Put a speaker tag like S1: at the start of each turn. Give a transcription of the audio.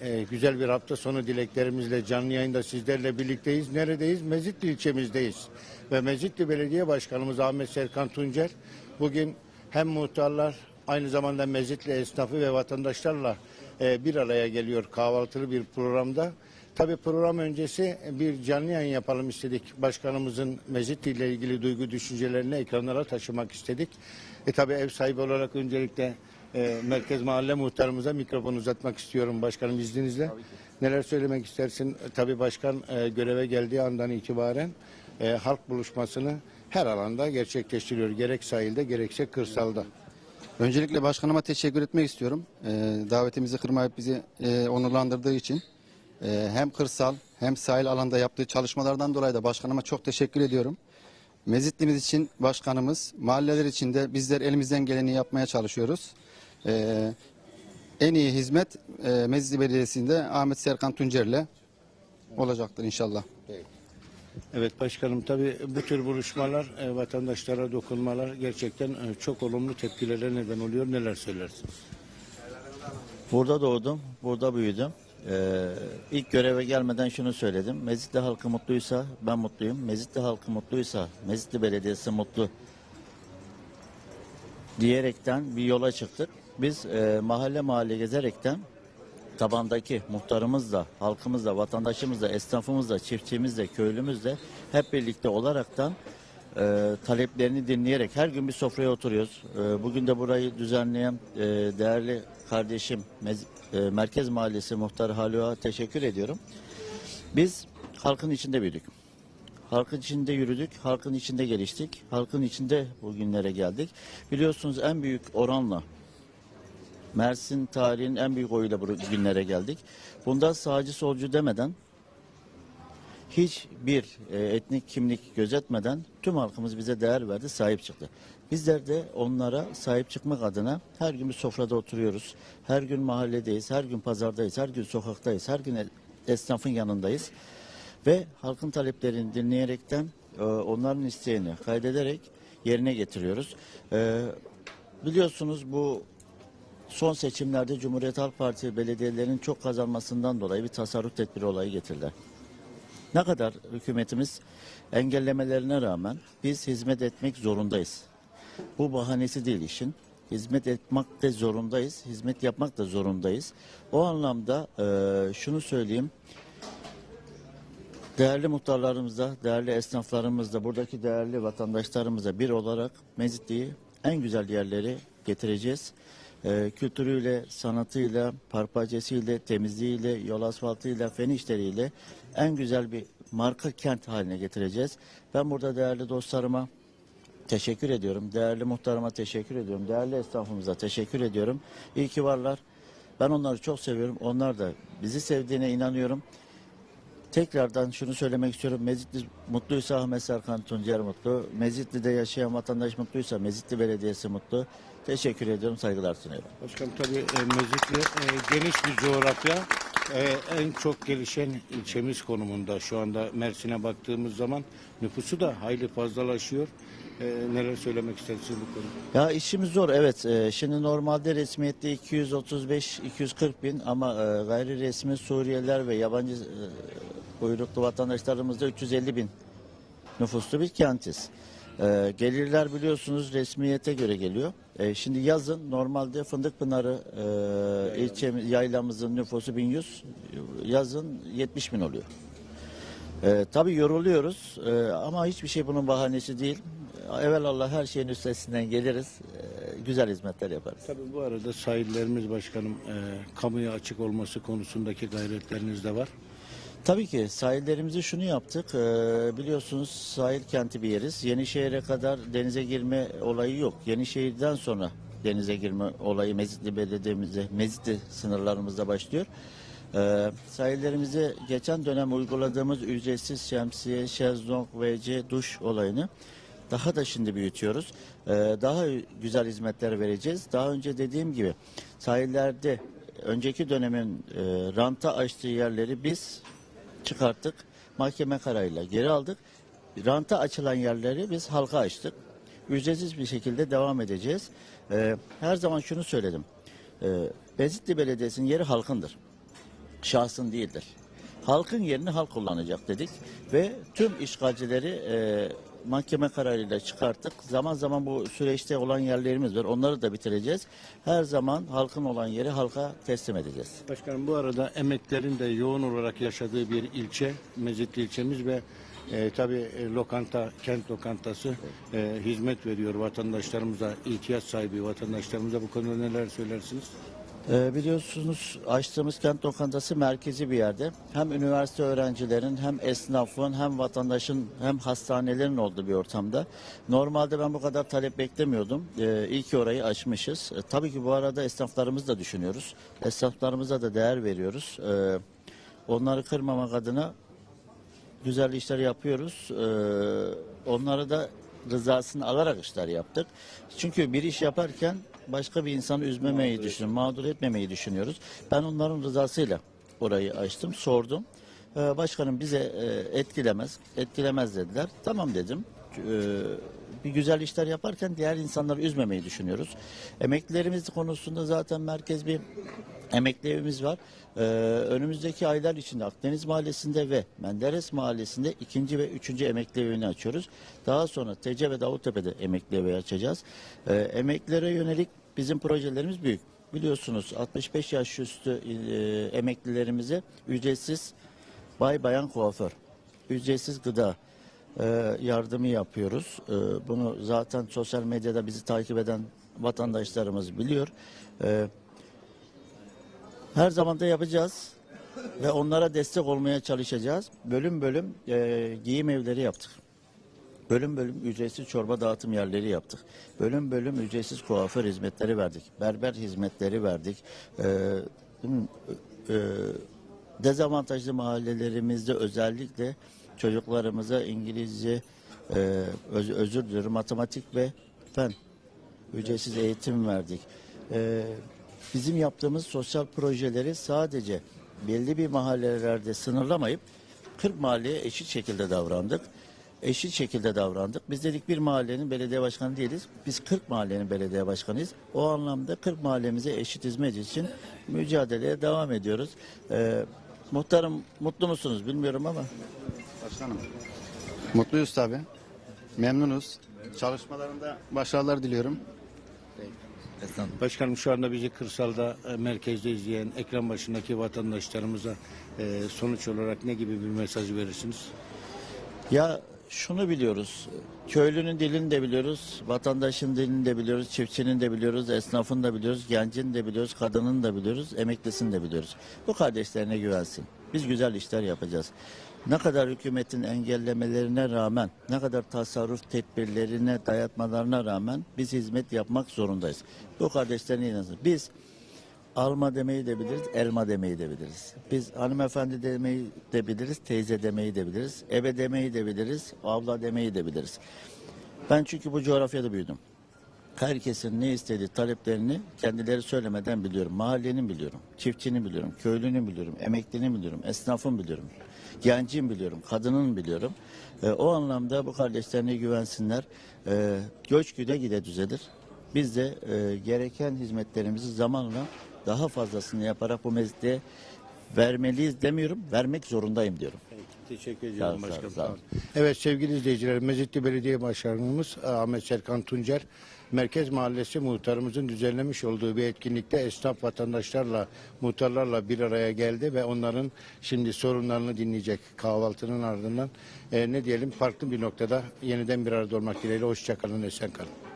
S1: e, güzel bir hafta sonu dileklerimizle canlı yayında sizlerle birlikteyiz. Neredeyiz? Mezitli ilçemizdeyiz. Ve Mezitli Belediye Başkanımız Ahmet Serkan Tuncer bugün hem muhtarlar aynı zamanda Mezitli esnafı ve vatandaşlarla e, bir araya geliyor kahvaltılı bir programda. Tabii program öncesi bir canlı yayın yapalım istedik. Başkanımızın Mezitli ile ilgili duygu düşüncelerini ekranlara taşımak istedik. E tabii ev sahibi olarak öncelikle e, Merkez Mahalle Muhtarımıza mikrofon uzatmak istiyorum başkanım izninizle. Neler söylemek istersin? E, Tabii başkan e, göreve geldiği andan itibaren e, halk buluşmasını her alanda gerçekleştiriyor. Gerek sahilde gerekse kırsalda.
S2: Öncelikle başkanıma teşekkür etmek istiyorum. Ee, davetimizi kırmayıp bizi e, onurlandırdığı için. Ee, hem kırsal hem sahil alanda yaptığı çalışmalardan dolayı da başkanıma çok teşekkür ediyorum. Mezitlimiz için başkanımız, mahalleler için de bizler elimizden geleni yapmaya çalışıyoruz. Ee, en iyi hizmet e, Mezitli Belediyesi'nde Ahmet Serkan Tuncer'le olacaktır inşallah.
S1: Evet başkanım tabii bu tür buluşmalar e, vatandaşlara dokunmalar gerçekten e, çok olumlu tepkilere neden oluyor. Neler söylersiniz?
S3: Burada doğdum, burada büyüdüm. Ee, ilk göreve gelmeden şunu söyledim. Mezitli halkı mutluysa ben mutluyum. Mezitli halkı mutluysa Mezitli Belediyesi mutlu diyerekten bir yola çıktık. Biz e, mahalle mahalle gezerekten tabandaki muhtarımızla, halkımızla, vatandaşımızla, esnafımızla, çiftçimizle, köylümüzle hep birlikte olaraktan e, taleplerini dinleyerek her gün bir sofraya oturuyoruz. E, bugün de burayı düzenleyen e, değerli kardeşim Mez- e, Merkez Mahallesi Muhtarı Haluk'a teşekkür ediyorum. Biz halkın içinde büyüdük. Halkın içinde yürüdük, halkın içinde geliştik, halkın içinde bugünlere geldik. Biliyorsunuz en büyük oranla Mersin tarihin en büyük oyuyla bu günlere geldik. Bunda sağcı solcu demeden hiçbir e, etnik kimlik gözetmeden tüm halkımız bize değer verdi, sahip çıktı. Bizler de onlara sahip çıkmak adına her gün bir sofrada oturuyoruz. Her gün mahalledeyiz, her gün pazardayız, her gün sokaktayız, her gün esnafın yanındayız. Ve halkın taleplerini dinleyerekten e, onların isteğini kaydederek yerine getiriyoruz. E, biliyorsunuz bu son seçimlerde Cumhuriyet Halk Partisi belediyelerinin çok kazanmasından dolayı bir tasarruf tedbiri olayı getirdiler. Ne kadar hükümetimiz engellemelerine rağmen biz hizmet etmek zorundayız. Bu bahanesi değil işin. Hizmet etmek de zorundayız, hizmet yapmak da zorundayız. O anlamda eee, şunu söyleyeyim. Değerli muhtarlarımızla, değerli esnaflarımızla, buradaki değerli vatandaşlarımızla bir olarak Mezitli'yi en güzel yerlere getireceğiz. Ee, kültürüyle, sanatıyla, parpacesiyle, temizliğiyle, yol asfaltıyla, fen işleriyle en güzel bir marka kent haline getireceğiz. Ben burada değerli dostlarıma teşekkür ediyorum. Değerli muhtarıma teşekkür ediyorum. Değerli esnafımıza teşekkür ediyorum. İyi ki varlar. Ben onları çok seviyorum. Onlar da bizi sevdiğine inanıyorum. Tekrardan şunu söylemek istiyorum. Mezitli mutluysa Ahmet Serkan Tuncer mutlu. Mezitli'de yaşayan vatandaş mutluysa Mezitli Belediyesi mutlu. Teşekkür ediyorum. Saygılar sunuyorum.
S1: Başkanım tabii e, Mezitli e, geniş bir coğrafya. E, en çok gelişen ilçemiz konumunda. Şu anda Mersin'e baktığımız zaman nüfusu da hayli fazlalaşıyor. E, neler söylemek istersiniz bu konuda?
S3: Ya işimiz zor evet. Ee, şimdi normalde resmiyette 235-240 bin ama e, gayri resmi Suriyeliler ve yabancı e, uyruklu vatandaşlarımızda 350 bin nüfuslu bir kentiz. Ee, gelirler biliyorsunuz resmiyete göre geliyor. Ee, şimdi yazın normalde Fındıkpınarı e, ilçemiz, yaylamızın nüfusu 1100, yazın 70 bin oluyor. Ee, tabii yoruluyoruz Ee, ama hiçbir şey bunun bahanesi değil. Evelallah her şeyin üstesinden geliriz. Ee, güzel hizmetler yaparız.
S1: Tabii bu arada sahillerimiz başkanım e, kamuya açık olması konusundaki gayretleriniz de var.
S3: Tabii ki sahillerimizi şunu yaptık. Ee, biliyorsunuz sahil kenti bir yeriz. Yenişehir'e kadar denize girme olayı yok. Yenişehir'den sonra denize girme olayı Mezitli belediyemizde, Mezitli sınırlarımızda başlıyor. Ee, sahillerimize geçen dönem uyguladığımız ücretsiz şemsiye, şezlong, WC, duş olayını daha da şimdi büyütüyoruz. Ee, daha güzel hizmetler vereceğiz. Daha önce dediğim gibi sahillerde önceki dönemin e, ranta açtığı yerleri biz çıkarttık. Mahkeme kararıyla geri aldık. Ranta açılan yerleri biz halka açtık. Ücretsiz bir şekilde devam edeceğiz. Ee, her zaman şunu söyledim. Ee, Bezitli Belediyesi'nin yeri halkındır. şahsın değildir. Halkın yerini halk kullanacak dedik ve tüm işgalcileri e, mahkeme kararıyla çıkarttık. Zaman zaman bu süreçte olan yerlerimiz var. Onları da bitireceğiz. Her zaman halkın olan yeri halka teslim edeceğiz.
S1: Başkanım bu arada emeklerin de yoğun olarak yaşadığı bir ilçe, Mezitli ilçemiz ve e, tabii e, lokanta, kent lokantası e, hizmet veriyor vatandaşlarımıza, ihtiyaç sahibi vatandaşlarımıza. Bu konuda neler söylersiniz?
S3: Ee, biliyorsunuz açtığımız kent lokantası merkezi bir yerde. Hem üniversite öğrencilerin hem esnafın hem vatandaşın hem hastanelerin olduğu bir ortamda. Normalde ben bu kadar talep beklemiyordum. Ee, iyi ki orayı açmışız. Ee, tabii ki bu arada esnaflarımızı da düşünüyoruz. Esnaflarımıza da değer veriyoruz. Ee, onları kırmamak adına güzel işler yapıyoruz. Ee, onları da rızasını alarak işler yaptık. Çünkü bir iş yaparken başka bir insanı üzmemeyi düşünüyoruz, mağdur etmemeyi düşünüyoruz. Ben onların rızasıyla orayı açtım, sordum. Ee, başkanım bize e, etkilemez, etkilemez dediler. Tamam dedim. Ee, bir güzel işler yaparken diğer insanları üzmemeyi düşünüyoruz. Emeklilerimiz konusunda zaten merkez bir emekli evimiz var. Ee, önümüzdeki aylar içinde Akdeniz Mahallesi'nde ve Menderes Mahallesi'nde ikinci ve üçüncü emekli evini açıyoruz. Daha sonra Tece ve Davuttepe'de emekli evi açacağız. Ee, emeklilere yönelik bizim projelerimiz büyük. Biliyorsunuz 65 yaş üstü e, emeklilerimize ücretsiz bay bayan kuaför, ücretsiz gıda e, yardımı yapıyoruz. E, bunu zaten sosyal medyada bizi takip eden vatandaşlarımız biliyor. Her zaman da yapacağız ve onlara destek olmaya çalışacağız. Bölüm bölüm e, giyim evleri yaptık. Bölüm bölüm ücretsiz çorba dağıtım yerleri yaptık. Bölüm bölüm ücretsiz kuaför hizmetleri verdik. Berber hizmetleri verdik. E? E, dezavantajlı mahallelerimizde özellikle çocuklarımıza İngilizce, e, öz- özür diliyorum matematik ve fen ücretsiz eğitim verdik. E, bizim yaptığımız sosyal projeleri sadece belli bir mahallelerde sınırlamayıp 40 mahalleye eşit şekilde davrandık. Eşit şekilde davrandık. Biz dedik bir mahallenin belediye başkanı değiliz. Biz 40 mahallenin belediye başkanıyız. O anlamda 40 mahallemize eşit hizmet için mücadeleye devam ediyoruz. Ee, muhtarım mutlu musunuz bilmiyorum ama
S2: Başkanım. Mutluyuz tabii. Memnunuz. Çalışmalarında başarılar diliyorum.
S1: Başkanım şu anda bizi kırsalda e, merkezde izleyen ekran başındaki vatandaşlarımıza e, sonuç olarak ne gibi bir mesaj verirsiniz?
S3: Ya şunu biliyoruz. Köylünün dilini de biliyoruz, vatandaşın dilini de biliyoruz, çiftçinin de biliyoruz, esnafın da biliyoruz, gencin de biliyoruz, kadının da biliyoruz, emeklisini de biliyoruz. Bu kardeşlerine güvensin. Biz güzel işler yapacağız. Ne kadar hükümetin engellemelerine rağmen, ne kadar tasarruf tedbirlerine dayatmalarına rağmen biz hizmet yapmak zorundayız. Bu kardeşlerine inansın. Biz alma demeyi de biliriz, elma demeyi de biliriz. Biz hanımefendi demeyi de biliriz, teyze demeyi de biliriz, ebe demeyi de biliriz, abla demeyi de biliriz. Ben çünkü bu coğrafyada büyüdüm. Herkesin ne istediği taleplerini kendileri söylemeden biliyorum. Mahallenin biliyorum, çiftçinin biliyorum, köylünün biliyorum, emeklinin biliyorum, esnafın biliyorum, gencin biliyorum, kadının biliyorum. Ee, o anlamda bu kardeşlerine güvensinler. Ee, göç güde gide düzelir. Biz de e, gereken hizmetlerimizi zamanla daha fazlasını yaparak bu mesleğe vermeliyiz demiyorum, vermek zorundayım diyorum.
S1: Teşekkür ediyorum
S3: ol,
S1: başkanım.
S3: sağ ol.
S1: Evet sevgili izleyiciler Mezitli Belediye Başkanımız Ahmet Serkan Tuncer Merkez Mahallesi muhtarımızın düzenlemiş olduğu bir etkinlikte esnaf vatandaşlarla muhtarlarla bir araya geldi ve onların şimdi sorunlarını dinleyecek kahvaltının ardından e, ne diyelim farklı bir noktada yeniden bir arada olmak dileğiyle hoşçakalın esen kalın.